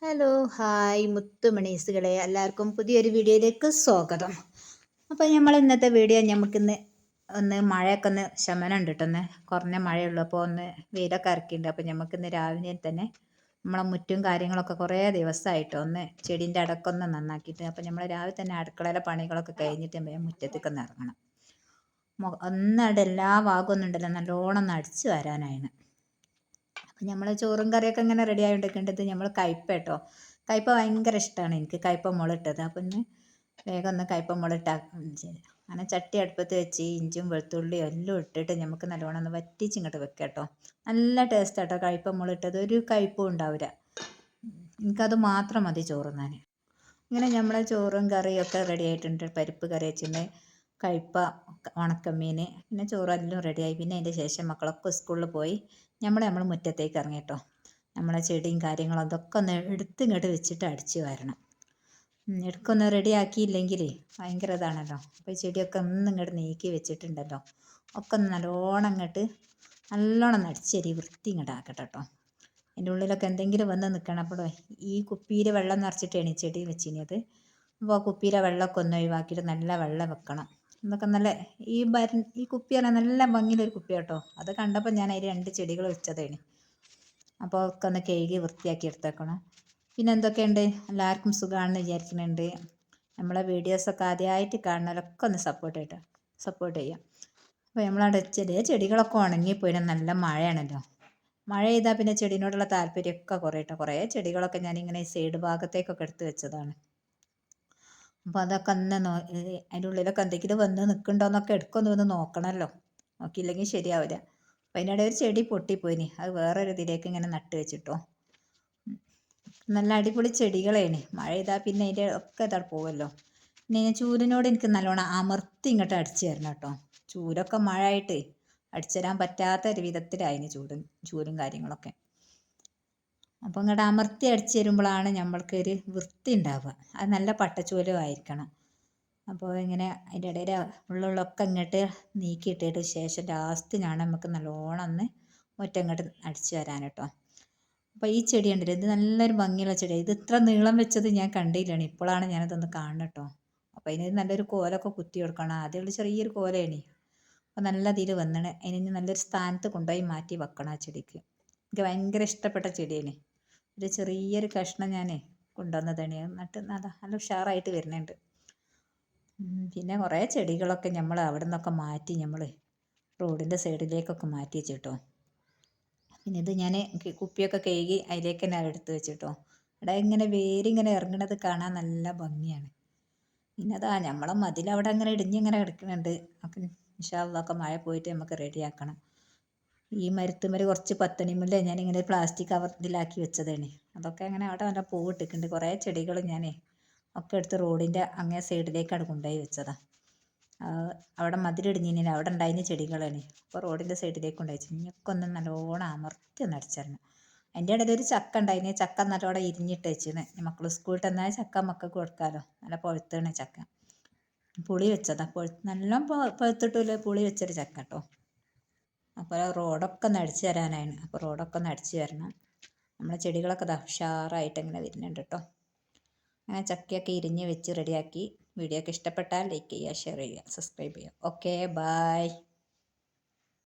Hello hi മുത്തുമണീസുകളെ. എല്ലാവർക്കും പുതിയൊരു വീഡിയോയിലേക്ക് സ്വാഗതം. അപ്പോൾ നമ്മൾ ഇന്നത്തെ വീഡിയോ നമുക്കിന്ന് ഒന്ന് മഴയൊക്കെ ഒന്ന് ശമനം ഉണ്ടിട്ടൊന്ന് കുറഞ്ഞ മഴയുള്ളൂ. അപ്പോൾ ഒന്ന് വെയിലൊക്കെ ഇറക്കിയിട്ടുണ്ട് അപ്പോൾ നമുക്കിന്ന് രാവിലെ തന്നെ നമ്മളെ മുറ്റും കാര്യങ്ങളൊക്കെ കുറേ ദിവസമായിട്ട് ഒന്ന് ചെടീന്റെ അടക്കൊന്ന് നന്നാക്കിയിട്ട്. അപ്പോൾ നമ്മൾ രാവിലെ തന്നെ അടുക്കളയിലെ പണികളൊക്കെ കഴിഞ്ഞിട്ട് ഞാൻ മുറ്റത്തേക്ക് ഒന്ന് ഇറങ്ങണം. ഒന്നവിടെ എല്ലാ ഭാഗമൊന്നും ഉണ്ടല്ലോ. നല്ലോണം ഒന്ന് അടിച്ച് വരാനായിരുന്നു അപ്പം നമ്മൾ ചോറും കറിയൊക്കെ ഇങ്ങനെ റെഡി ആയിട്ടുണ്ടെങ്കിൽ നമ്മൾ കയ്പ കേട്ടോ. കയ്പ ഭയങ്കര ഇഷ്ടമാണ് എനിക്ക്. കയ്പ മുളിട്ടത് അപ്പം ഇന്ന് വേഗം ഒന്ന് കയ്പ മുളിട്ടാ അങ്ങനെ ചട്ടി അടുപ്പത്ത് വെച്ച് ഇഞ്ചും വെളുത്തുള്ളിയും എല്ലാം ഇട്ടിട്ട് നമുക്ക് നല്ലോണം ഒന്ന് വറ്റിച്ച് ഇങ്ങോട്ട് വെക്കാം കേട്ടോ. നല്ല ടേസ്റ്റ് കേട്ടോ കയ്പ മുളിട്ടത് ഒരു കയ്പും ഉണ്ടാവില്ല എനിക്കത് മാത്രം മതി ചോറുന്നാൻ ഇങ്ങനെ നമ്മളെ ചോറും കറിയൊക്കെ റെഡി ആയിട്ടുണ്ട്. പരിപ്പ് കറി വെച്ചിട്ടുണ്ട്. കയ്പ ഉണക്കമീൻ പിന്നെ ചോറ് എല്ലാം റെഡിയായി. പിന്നെ അതിന്റെ ശേഷം മക്കളൊക്കെ സ്കൂളിൽ പോയി. നമ്മൾ നമ്മൾ മുറ്റത്തേക്ക് ഇറങ്ങി കേട്ടോ. നമ്മളെ ചെടിയും കാര്യങ്ങളും അതൊക്കെ ഒന്ന് എടുത്ത് ഇങ്ങോട്ട് വെച്ചിട്ട് അടിച്ച് വരണം. എടുക്കൊന്ന് റെഡി ആക്കിയില്ലെങ്കിൽ ഭയങ്കര ഇതാണല്ലോ. അപ്പോൾ ഈ ചെടിയൊക്കെ ഒന്ന് ഇങ്ങോട്ട് നീക്കി വെച്ചിട്ടുണ്ടല്ലോ. ഒക്കെ ഒന്ന് നല്ലോണം ഇങ്ങോട്ട് നല്ലോണം നടിച്ചേരി വൃത്തി ഇങ്ങോട്ട് ആക്കട്ടെ കേട്ടോ. ഉള്ളിലൊക്കെ എന്തെങ്കിലും വന്ന് നിൽക്കണം. അപ്പോൾ ഈ കുപ്പിയിൽ വെള്ളം നിറച്ചിട്ടാണ് ഈ ചെടി വെച്ചിരുന്നത്. അപ്പോൾ ആ കുപ്പിയിലെ വെള്ളമൊക്കെ ഒന്ന് ഒഴിവാക്കിയിട്ട് നല്ല വെള്ളം വെക്കണം. എന്നൊക്കെ നല്ല ഈ ഭര ഈ കുപ്പി പറഞ്ഞാൽ നല്ല ഭംഗിയുള്ളൊരു കുപ്പി കേട്ടോ അത് കണ്ടപ്പോൾ ഞാൻ അതിൽ രണ്ട് ചെടികൾ വെച്ചതേണ് അപ്പോൾ ഒക്കെ ഒന്ന് കഴുകി വൃത്തിയാക്കി എടുത്തേക്കണം. പിന്നെ എന്തൊക്കെയുണ്ട്? എല്ലാവർക്കും സുഖമാണെന്ന് വിചാരിക്കുന്നുണ്ട്. നമ്മളെ വീഡിയോസൊക്കെ ആദ്യമായിട്ട് കാണുന്നവരൊക്കെ ഒന്ന് സപ്പോർട്ട് ചെയ്യട്ടെ സപ്പോർട്ട് ചെയ്യാം. അപ്പോൾ നമ്മളവിടെ ചെറിയ ചെടികളൊക്കെ ഉണങ്ങിപ്പോയിന് നല്ല മഴയാണല്ലോ. മഴ ചെയ്താൽ പിന്നെ ചെടീനോടുള്ള താല്പര്യമൊക്കെ കുറേ കേട്ടോ കുറേ ചെടികളൊക്കെ ഞാനിങ്ങനെ സൈഡ് ഭാഗത്തേക്കൊക്കെ എടുത്ത് വെച്ചതാണ്. അപ്പോൾ അതൊക്കെ ഒന്ന് നോ അതിന്റെ ഉള്ളിലൊക്കെ എന്തെങ്കിലും വന്ന് നിൽക്കുന്നുണ്ടോയെന്നൊക്കെ ഇടയ്ക്കൊന്ന് വന്ന് നോക്കണമല്ലോ നോക്കിയില്ലെങ്കിൽ ശരിയാവില്ല അപ്പോൾ അതിനിടെ ഒരു ചെടി പൊട്ടിപ്പോയിനി. അത് വേറൊരു ഇതിലേക്ക് ഇങ്ങനെ നട്ട് വെച്ചിട്ടോ. നല്ല അടിപൊളി ചെടികളേന് മഴ ചെയ്താൽ പിന്നെ അതിന്റെ ഒക്കെ ഇതാ പിന്നെ ഞാൻ ചൂരിനോട് എനിക്ക് നല്ലോണം അമർത്തി ഇങ്ങോട്ട് അടിച്ചു തരണം കേട്ടോ ചൂരൊക്കെ മഴ ആയിട്ട് അടിച്ചു തരാൻ പറ്റാത്ത ഒരു വിധത്തിലായിന് ചൂടും ചൂരും കാര്യങ്ങളൊക്കെ. അപ്പോൾ ഇങ്ങോട്ട് അമർത്തി അടിച്ച് തരുമ്പോഴാണ് നമ്മൾക്കൊരു വൃത്തി ഉണ്ടാവുക അത് നല്ല പട്ടച്ചോലും ആയിരിക്കണം. അപ്പോൾ ഇങ്ങനെ അതിന്റെ ഇടയിൽ ഉള്ളൊക്കെ ഇങ്ങോട്ട് നീക്കിയിട്ടിട്ട് ശേഷം ലാസ്റ്റ് ഞാൻ നമുക്ക് നല്ലോണം ഒന്ന് മുറ്റം ഇങ്ങോട്ട് അടിച്ച് വരാൻ കേട്ടോ. അപ്പോൾ ഈ ചെടി ഉണ്ടല്ലോ ഇത് നല്ലൊരു ഭംഗിയുള്ള ചെടിയാണ് ഇത് ഇത്ര നീളം വെച്ചത് ഞാൻ കണ്ടില്ലാണ്. ഇപ്പോഴാണ് ഞാനതൊന്ന് കാണുന്നത് കേട്ടോ. അപ്പോൾ അതിന് നല്ലൊരു കോലൊക്കെ കുത്തി കൊടുക്കണം. ആദ്യമുള്ള ചെറിയൊരു കോലയാണ് അപ്പോൾ നല്ല ഇതിൽ വന്നിട്ട് അതിന് നല്ലൊരു സ്ഥാനത്ത് കൊണ്ടുപോയി മാറ്റി വെക്കണം ആ ചെടിക്ക്. എനിക്ക് ഭയങ്കര ഇഷ്ടപ്പെട്ട ചെടിയാണ് ഒരു ചെറിയൊരു കഷ്ണം ഞാൻ കൊണ്ടുവന്നതാണ്. എന്നിട്ട് നല്ല നല്ല ഉഷാറായിട്ട് വരുന്നുണ്ട്. പിന്നെ കുറേ ചെടികളൊക്കെ നമ്മൾ അവിടെ നിന്നൊക്കെ മാറ്റി നമ്മൾ റോഡിന്റെ സൈഡിലേക്കൊക്കെ മാറ്റി വെച്ചിട്ടോ. പിന്നെ ഇത് ഞാൻ കുപ്പിയൊക്കെ കഴുകി അതിലേക്ക് തന്നെ എടുത്ത് വെച്ചിട്ടോ. അവിടെ ഇങ്ങനെ വേരിങ്ങനെ ഇറങ്ങണത് കാണാൻ നല്ല ഭംഗിയാണ്. പിന്നെ അതാ നമ്മളെ മതിൽ അവിടെ അങ്ങനെ ഇടിഞ്ഞിങ്ങനെ കിടക്കുന്നുണ്ട് ഒക്കെ ഇൻഷാള്ളൊക്കെ മഴ പോയിട്ട് നമുക്ക് റെഡിയാക്കണം. ഈ മരത്തുമ്മൽ കുറച്ച് പത്തണിമുല്ല ഞാനിങ്ങനെ പ്ലാസ്റ്റിക് കവർ ഇതിലാക്കി വെച്ചതാണ്. അതൊക്കെ അങ്ങനെ അവിടെ നല്ല പൂവ് ഇട്ടിട്ടുണ്ട്. കുറേ ചെടികൾ ഞാൻ ഒക്കെ എടുത്ത് റോഡിന്റെ അങ്ങേ സൈഡിലേക്കാണ് കൊണ്ടുപോയി വെച്ചതാണ് അവിടെ മതിലിടിഞ്ഞിന് അവിടെ ഉണ്ടായിരുന്ന ചെടികളാണ്. അപ്പോൾ റോഡിന്റെ സൈഡിലേക്ക് കൊണ്ടുപോയി വെച്ചു. ഇനിയൊക്കെ ഒന്ന് നല്ലോണം അമർത്തി ഒന്ന് അടിച്ചിരുന്നു അതിന്റെ ഇടയിൽ ഒരു ചക്ക ഉണ്ടായിരുന്നു ചക്ക നല്ലോണം ഇരിഞ്ഞിട്ട് വെച്ചിരുന്നു മക്കൾ സ്കൂളിൽ തന്നാൽ ചക്ക മക്കൾക്ക് കൊടുക്കാമല്ലോ നല്ല പഴുത്താണ് ചക്ക. പുളി വെച്ചതാണ് പഴുത്ത് നല്ല പഴുത്തിട്ടില്ല? പുളി വെച്ചൊരു ചക്ക കേട്ടോ. അപ്പോൾ റോഡൊക്കെ ഒന്ന് അടിച്ചു തരാനാണ്. അപ്പോൾ റോഡൊക്കെ ഒന്ന് അടിച്ചു തരണം. നമ്മളെ ചെടികളൊക്കെ ദാ ഉഷാറായിട്ട് ഇങ്ങനെ വരുന്നുണ്ട് കേട്ടോ. അങ്ങനെ ചക്കയൊക്കെ ഇരിഞ്ഞ് വെച്ച് റെഡിയാക്കി വീഡിയോ ഒക്കെ ഇഷ്ടപ്പെട്ടാൽ ലൈക്ക് ചെയ്യുക ഷെയർ ചെയ്യുക സബ്സ്ക്രൈബ് ചെയ്യുക. Okay bye